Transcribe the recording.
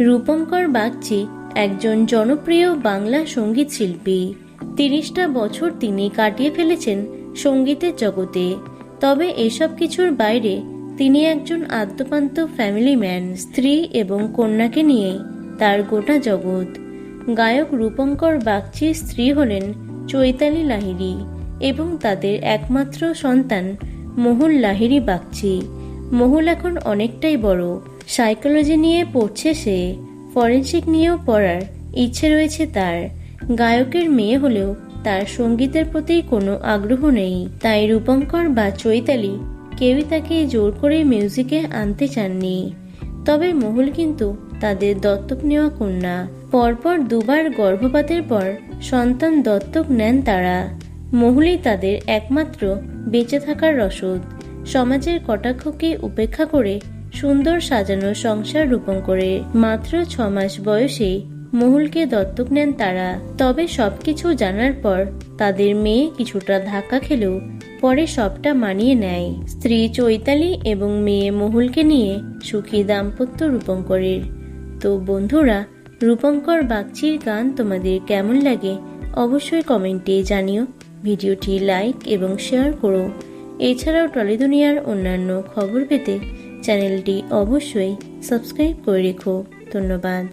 রূপঙ্কর বাগচি একজন জনপ্রিয় বাংলা সংগীত শিল্পী। তিরিশটা বছর তিনি কাটিয়ে ফেলেছেন সঙ্গীতের জগতে। তবে এসব কিছুর বাইরে তিনি একজন আদ্যপান্ত ফ্যামিলি ম্যান স্ত্রী এবং কন্যাকে নিয়ে তার গোটা জগৎ। গায়ক রূপঙ্কর বাগচির স্ত্রী হলেন চৈতালি লাহিড়ী এবং তাদের একমাত্র সন্তান মহুল লাহিড়ী বাগচি। মহুল এখন অনেকটাই বড়। সাইকোলজি নিয়ে পড়ছে সে, ফরেনসিক নিয়েও পড়ার ইচ্ছে রয়েছে তার। গায়কের মেয়ে হলেও তার সঙ্গীতের প্রতি কোনো আগ্রহ নেই। তাই রূপঙ্কর বা চৈতালি কেউই তাকে জোর করে মিউজিকে আনতে চাননি। তবে মহুল কিন্তু তাদের দত্তক নেওয়া কন্যা। পরপর দুবার গর্ভপাতের পর সন্তান দত্তক নেন তারা। মহুলই তাদের একমাত্র বেঁচে থাকার রসদ। সমাজের কটাক্ষকে উপেক্ষা করে সুন্দর সাজানো সংসার রূপণ করে। মাত্র ছ মাস বয়সে মহুলকে দত্তক নেন তারা। তবে সবকিছু জানার পর তাদের মেয়ে কিছুটা ধাক্কা খেলেও পরে সবটা মানিয়ে নেয়। স্ত্রী চৈতালি এবং মেয়ে মহুলকে নিয়ে সুখী দাম্পত্য রূপঙ্করের তো বন্ধুরা, রূপঙ্কর বাগচির গান তোমাদের কেমন লাগে অবশ্যই কমেন্টে জানিও। ভিডিওটি লাইক এবং শেয়ার করো। এছাড়াও টলিদুনিয়ার অন্যান্য খবর পেতে চ্যানেলটি অবশ্যই সাবস্ক্রাইব করে রেখো। ধন্যবাদ।